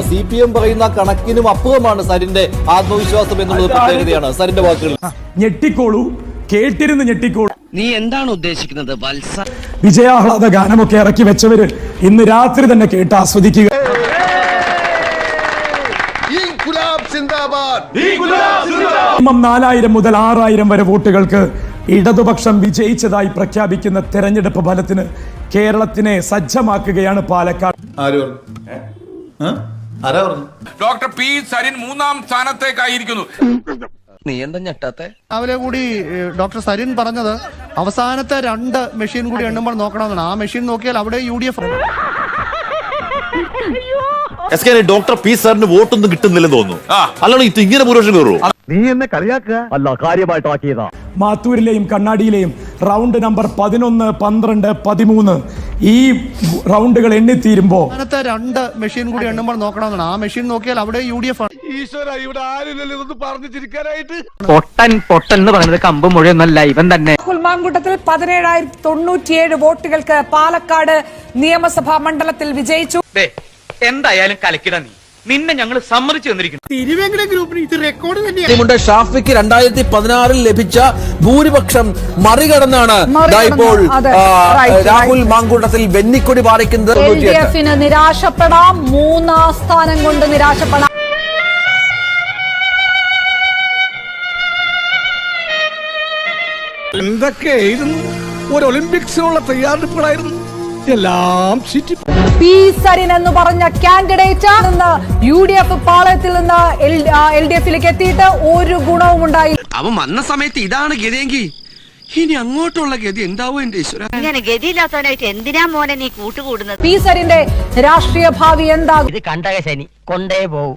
C P M പറയുന്ന കണക്കിനും അപ്പുറമാണ് സരിന്റെ ആത്മവിശ്വാസം എന്നുള്ളത് പ്രത്യേകതയാണ് സരിന്റെ വാക്കുകൾ. ഞെട്ടിക്കോളൂ. കേട്ടിരുന്ന് ഞെട്ടിക്കോളൂ. നീ എന്താണ് ഉദ്ദേശിക്കുന്നത്? വത്സ വിജയാഹ്ലാദ ഗാനമൊക്കെ ഇറക്കി വെച്ചവര് ഇന്ന് രാത്രി തന്നെ കേട്ട് ആസ്വദിക്കുക. നാലായിരം മുതൽ ആറായിരം വരെ വോട്ടുകൾക്ക് ഇടതുപക്ഷം വിജയിച്ചതായി പ്രഖ്യാപിക്കുന്ന തെരഞ്ഞെടുപ്പ് ഫലത്തിന് കേരളത്തിനെ സജ്ജമാക്കുകയാണ് പാലക്കാട്. ആര് പറഞ്ഞു? ആരാ പറഞ്ഞു? ഡോക്ടർ പി സരിൻ മൂന്നാം സ്ഥാനത്തേക്കായിരിക്കുന്നു. നീ എന്താ ഞെട്ടാത്തെ? രാവിലെ കൂടി ഡോക്ടർ സരിൻ പറഞ്ഞത് അവസാനത്തെ രണ്ട് മെഷീൻ കൂടി എണ്ണുമ്പോൾ നോക്കണമെന്നാണ്. ആ മെഷീൻ നോക്കിയാൽ അവിടെ U D F S K doctor P സാറിന് വോട്ടൊന്നും കിട്ടുന്നില്ലെന്ന് തോന്നുന്നു. അല്ലാണ്ട് ഇത് ഇങ്ങനെ ഭൂരിപക്ഷം കയറുമോ മാത്തൂരിലെയും കണ്ണാടിയിലെയും. റൗണ്ട് നമ്പർ പതിനൊന്ന് പന്ത്രണ്ട് പതിമൂന്ന്. ഈ റൗണ്ടുകൾ എണ്ണിത്തീരുമ്പോ അങ്ങനത്തെ രണ്ട് മെഷീൻ കൂടി എണ്ണുമ്പോൾ നോക്കണമെന്നാണ്. ആ മെഷീൻ നോക്കിയാൽ അവിടെ യു ഡി എഫ് പൊട്ടൻ പൊട്ടൻ എന്ന് പറയുന്നത് കമ്പ് മുഴയൊന്നല്ല ഇവൻ തന്നെ. മാങ്കൂട്ടത്തിൽ പതിനേഴായിരത്തി തൊണ്ണൂറ്റിയേഴ് വോട്ടുകൾക്ക് പാലക്കാട് നിയമസഭാ മണ്ഡലത്തിൽ വിജയിച്ചു. എന്തായാലും കലക്കിട നീ. നിന്നെ ഞങ്ങൾ സമ്മതിച്ചു തന്നിരിക്കുന്നു. തിരുവേങ്കട ഗ്രൂപ്പിന് ഇത് റെക്കോർഡ് തന്നെയാണ് ഷാഫിക്ക് രണ്ടായിരത്തി പതിനാറിൽ ലഭിച്ച ഭൂരിപക്ഷം മറികടന്നാണ് ദാ ഇപ്പോൾ. രാഹുൽ മാങ്കൂട്ടത്തിൽ വെന്നിക്കൊടി പാറിക്കുന്നത് നിരാശപ്പെടാം. മൂന്നാം സ്ഥാനം കൊണ്ട് നിരാശപ്പെടാം. എന്തൊക്കെയായിരുന്നു? ഒരു ഒളിമ്പിക്സിനുള്ള തയ്യാറെടുപ്പുകളായിരുന്നു. എല്ലാം ചുറ്റി പി സരിൻ എന്ന് പറഞ്ഞ കാൻഡിഡേറ്റ് നിന്ന് യു ഡി എഫ് പാളയത്തിൽ നിന്ന് എൽ ഡി എഫിലേക്ക് എത്തിയിട്ട് ഒരു ഗുണവും ഉണ്ടായില്ല അവൻ വന്ന സമയത്ത് ഇതാണ് ഗതിയെങ്കിൽ ഇനി അങ്ങോട്ടുള്ള ഗതി എന്താവോ എന്റെ ഈശ്വര? ഇങ്ങനെ ഗതിയില്ലാത്തവനായിട്ട് എന്തിനാ മോനെ നീ കൂട്ടുകൂടുന്നത്? പി സരിന്റെ രാഷ്ട്രീയ ഭാവി എന്താകും? ഇത് കണ്ടക ശനി കൊണ്ടേ പോവും.